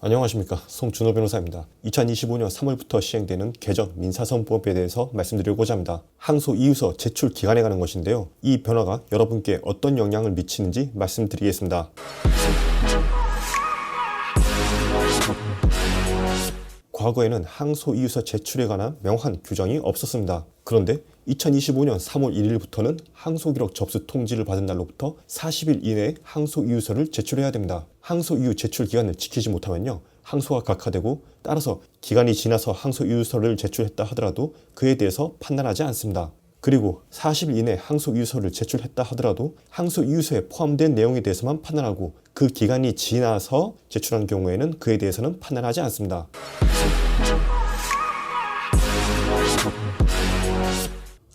안녕하십니까 송준호 변호사입니다. 2025년 3월부터 시행되는 개정 민사선법에 대해서 말씀드리고자 합니다. 항소 이유서 제출 기간에 관한 것인데요. 이 변화가 여러분께 어떤 영향을 미치는지 말씀드리겠습니다. 과거에는 항소 이유서 제출에 관한 명확한 규정이 없었습니다. 그런데 2025년 3월 1일부터는 항소 기록 접수 통지를 받은 날로부터 40일 이내에 항소 이유서를 제출해야 됩니다. 항소 이유 제출 기간을 지키지 못하면요. 항소가 각하되고 따라서 기간이 지나서 항소 이유서를 제출했다 하더라도 그에 대해서 판단하지 않습니다. 그리고 40일 이내 항소 이유서를 제출했다 하더라도 항소 이유서에 포함된 내용에 대해서만 판단하고 그 기간이 지나서 제출한 경우에는 그에 대해서는 판단하지 않습니다.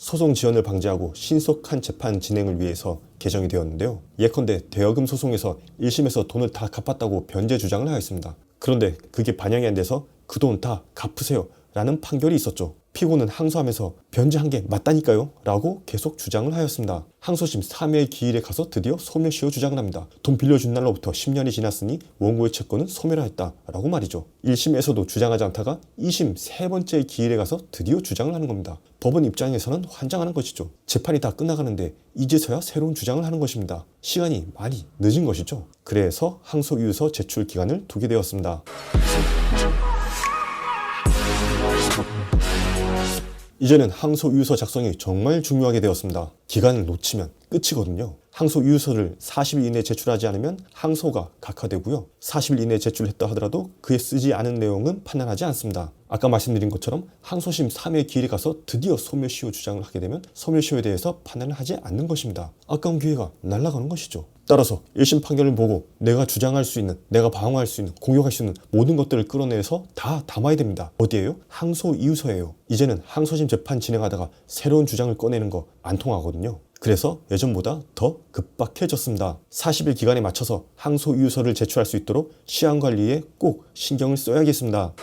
소송 지연을 방지하고 신속한 재판 진행을 위해서 개정이 되었는데요. 예컨대 대여금 소송에서 1심에서 돈을 다 갚았다고 변제 주장을 하였습니다. 그런데 그게 반영이 안 돼서 그 돈 다 갚으세요 라는 판결이 있었죠. 피고는 항소하면서 변제한 게 맞다니까요 라고 계속 주장을 하였습니다. 항소심 3회 기일에 가서 드디어 소멸시효 주장을 합니다. 돈 빌려준 날로부터 10년이 지났으니 원고의 채권은 소멸하였다 라고 말이죠. 1심에서도 주장하지 않다가 2심 세 번째 기일에 가서 드디어 주장을 하는 겁니다. 법원 입장에서는 환장하는 것이죠. 재판이 다 끝나가는데 이제서야 새로운 주장을 하는 것입니다. 시간이 많이 늦은 것이죠. 그래서 항소 이유서 제출 기간을 두게 되었습니다. 이제는 항소 유서 작성이 정말 중요하게 되었습니다. 기간을 놓치면 끝이거든요. 항소 유서를 40일 이내에 제출하지 않으면 항소가 각하되고요. 40일 이내에 제출했다 하더라도 그에 쓰지 않은 내용은 판단하지 않습니다. 아까 말씀드린 것처럼 항소심 3회 기일에 가서 드디어 소멸시효 주장을 하게 되면 소멸시효에 대해서 판단을 하지 않는 것입니다. 아까운 기회가 날아가는 것이죠. 따라서 1심 판결을 보고 내가 주장할 수 있는, 내가 방어할 수 있는, 공격할 수 있는 모든 것들을 끌어내서 다 담아야 됩니다. 어디에요? 항소 이유서예요. 이제는 항소심 재판 진행하다가 새로운 주장을 꺼내는 거 안 통하거든요. 그래서 예전보다 더 급박해졌습니다. 40일 기간에 맞춰서 항소 이유서를 제출할 수 있도록 시한 관리에 꼭 신경을 써야겠습니다.